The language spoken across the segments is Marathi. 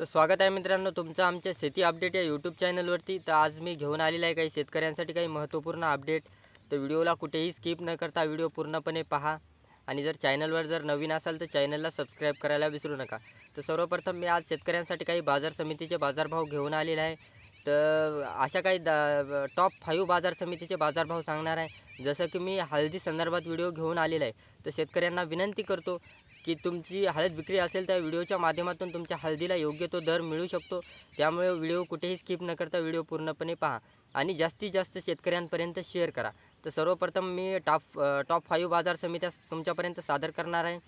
तर स्वागत आहे मित्रांनो तुमचं आमच्या शेती अपडेट या यूट्यूब चॅनलवरती तर आज मी घेऊन आलेला आहे काही शेतकऱ्यांसाठी काही महत्त्वपूर्ण अपडेट तर व्हिडिओला कुठेही स्किप न करता व्हिडिओ पूर्णपणे पहा. आणि जर चॅनलवर जर नवीन असाल तर चॅनलला सबस्क्राईब करायला विसरू नका. तर सर्वप्रथम मी आज शेतकऱ्यांसाठी काही बाजार समितीचे बाजारभाव घेऊन आलेले आहे. तर अशा काही दा टॉप फाईव्ह बाजार समितीचे बाजारभाव सांगणार आहे. जसं की मी हळदी संदर्भात व्हिडिओ घेऊन आलेला आहे. तर शेतकऱ्यांना विनंती करतो की तुमची हळद विक्री असेल तर व्हिडिओच्या माध्यमातून तुमच्या हळदीला योग्य तो दर मिळू शकतो. त्यामुळे व्हिडिओ कुठेही स्किप न करता व्हिडिओ पूर्णपणे पहा. आणि जास्तीत जास्त शेतकऱ्यांपर्यंत शेअर करा. तर सर्वप्रथम मी टॉप टॉप फाईव्ह बाजार समित्या तुमच्यापर्यंत सादर करणार आहे.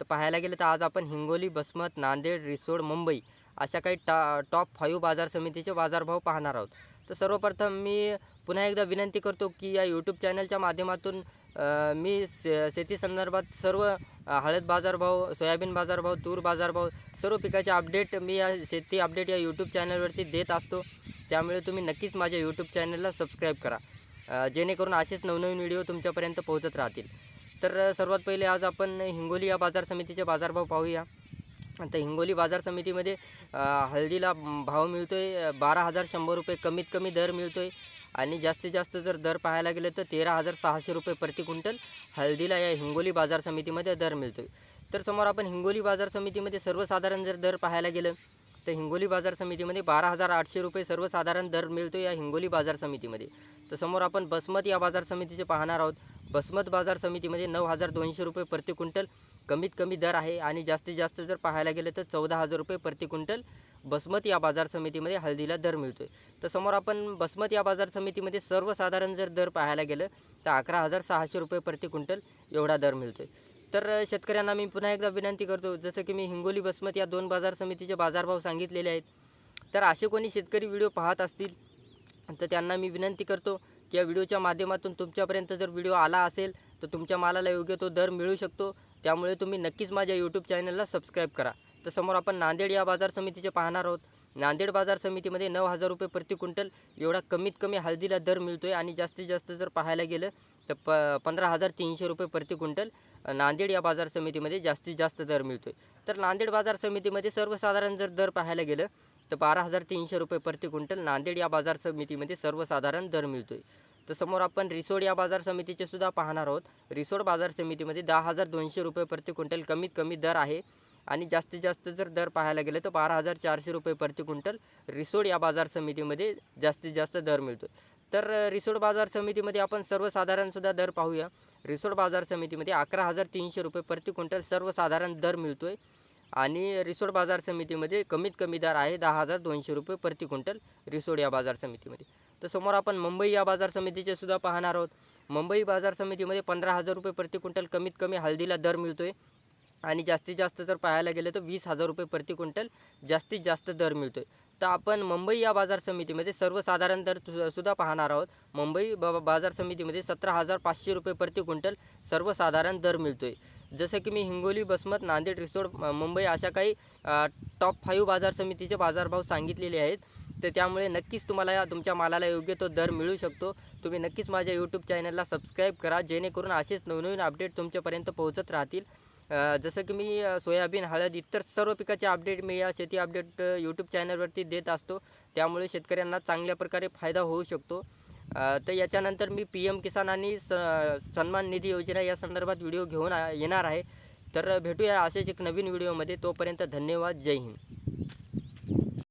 तर पाहायला गेलं तर आज आपण हिंगोली बसमत नांदेड रिसोड मुंबई अशा काही टा टॉप फाईव्ह बाजार समितीचे बाजारभाव पाहणार आहोत. तर सर्वप्रथम मी पुन्हा एकदा विनंती करतो की या यूट्यूब चॅनलच्या माध्यमातून मी शे शेती संदर्भात सर्व हळद बाजारभाव सोयाबीन बाजारभाव तूर बाजारभाव सर्व पिकाचे अपडेट मी या शेती अपडेट या यूट्यूब चॅनलवरती देत असतो. त्यामुळे तुम्ही नक्कीच माझ्या यूट्यूब चॅनलला सबस्क्राईब करा. जेणेकरून असेच नवनवीन व्हिडिओ तुमच्यापर्यंत पोहोचत राहतील. तर सर्वात पहिले आज आपण हिंगोली या बाजार समितीचे बाजारभाव पाहूया. तर हिंगोली बाजार समितीमध्ये हळदीला भाव मिळतो आहे बारा हजार शंभर रुपये कमीत कमी दर मिळतो आहे आणि जास्तीत जास्त जर दर पाहायला गेलं तर तेरा हजार सहाशे रुपये प्रति क्विंटल हळदीला या हिंगोली बाजार समितीमध्ये दर मिळतो आहे तर समोर आपण हिंगोली बाजार समितीमध्ये सर्वसाधारण जर दर पाहायला गेलं तर हिंगोली बाजार समितीमध्ये बारा हजार आठशे रुपये सर्वसाधारण दर मिळतो या हिंगोली बाजार समितीमध्ये. तर समोर आपण बसमत या बाजार समितीचे पाहणार आहोत. बसमत बाजार समितीमध्ये नऊ हजार दोनशे रुपये प्रति क्विंटल कमीत कमी दर आहे आणि जास्तीत जास्त जर पाहायला गेलं तर चौदा हजार रुपये प्रति क्विंटल बसमत या बाजार समितीमध्ये हळदीला दर मिळतो आहे तर समोर आपण बसमत या बाजार समितीमध्ये सर्वसाधारण जर दर पाहायला गेलं तर अकरा हजार सहाशे रुपये प्रति क्विंटल एवढा दर मिळतो आहे तर शेतकऱ्यांना मी पुन्हा एकदा विनंती करतो जसं की मी हिंगोली बसमत या दोन बाजार समितीचे बाजारभाव सांगितलेले आहेत तर असे कोणी शेतकरी व्हिडिओ पाहत असतील तर त्यांना मी विनंती करतो की या व्हिडिओच्या माध्यमातून तुमच्यापर्यंत जर व्हिडिओ आला असेल तर तुमच्या मालाला योग्य तो दर मिळू शकतो. त्यामुळे तुम्ही नक्कीच माझ्या यूट्यूब चॅनलला सबस्क्राईब करा. तर समोर आपण नांदेड या बाजार समितीचे पाहणार आहोत. नांदेड बाजार समितीमध्ये नऊ हजार रुपये प्रति क्विंटल एवढा कमीत कमी हळदीला दर मिळतो आहे आणि जास्तीत जास्त जर पाहायला गेलं तर प पंधरा हजार तीनशे रुपये प्रति क्विंटल नांदेड या बाजार समितीमध्ये जास्तीत जास्त दर मिळतो आहे तर नांदेड बाजार समितीमध्ये सर्वसाधारण जर दर पाहायला गेलं तर बारा हजार तीनशे रुपये प्रति क्विंटल नांदेड या बाजार समितीमध्ये सर्वसाधारण दर मिळतो आहे तर समोर आपण रिसोड या बाजार समितीचे सुद्धा पाहणार आहोत. रिसोड बाजार समितीमध्ये दहा हजार दोनशे रुपये प्रति क्विंटल कमीत कमी दर आहे. आणि जास्तीत जास्त जर दर पाहायला गेलं तर बारा हजार चारशे रुपये प्रति क्विंटल रिसोड या बाजार समितीमध्ये जास्तीत जास्त दर मिळतो तर रिसोड बाजार समितीमध्ये आपण सर्वसाधारणसुद्धा दर पाहूया. रिसोड बाजार समितीमध्ये अकरा हजार तीनशे रुपये प्रति क्विंटल सर्वसाधारण दर मिळतो आहे आणि रिसोड बाजार समितीमध्ये कमीत कमी दर आहे दहा हजार दोनशे रुपये प्रति क्विंटल रिसोड या बाजार समितीमध्ये. तर समोर आपण मुंबई या बाजार समितीचे सुद्धा पाहणार आहोत. मुंबई बाजार समितीमध्ये पंधरा हजार रुपये प्रति क्विंटल कमीत कमी हळदीला दर मिळतो आहे आणि जास्तीत जास्त जर पाहायला गेलं तर वीस हजार रुपये प्रति क्विंटल जास्तीत जास्त दर मिळतो आहे तर आपण मुंबई या बाजार समितीमध्ये सर्वसाधारण दर सु- सुद्धा पाहणार आहोत. मुंबई बा बाजार समितीमध्ये सतरा हजार पाचशे रुपये प्रति क्विंटल सर्वसाधारण दर मिळतो आहे जसं की मी हिंगोली बसमत नांदेड रिसोड मुंबई अशा काही टॉप फाईव्ह बाजार समितीचे बाजारभाव सांगितलेले आहेत. तर त्यामुळे नक्कीच तुम्हाला या तुमच्या मालाला योग्य तो दर मिळू शकतो. तुम्ही नक्कीच माझ्या यूट्यूब चॅनलला सबस्क्राईब करा जेणेकरून असेच नवनवीन अपडेट तुमच्यापर्यंत पोहोचत राहतील. जसं की मी सोयाबीन हळद इतर सर्व पिकाचे अपडेट मी या शेती अपडेट यूट्यूब चॅनलवरती देत असतो. त्यामुळे शेतकऱ्यांना चांगल्या प्रकारे फायदा होऊ शकतो. तर याच्यानंतर मी पी एम किसान आणि स सन्मान निधी योजना या संदर्भात व्हिडिओ घेऊन येणार आहे. तर भेटूया असेच एक नवीन व्हिडिओमध्ये. तोपर्यंत धन्यवाद. जय हिंद.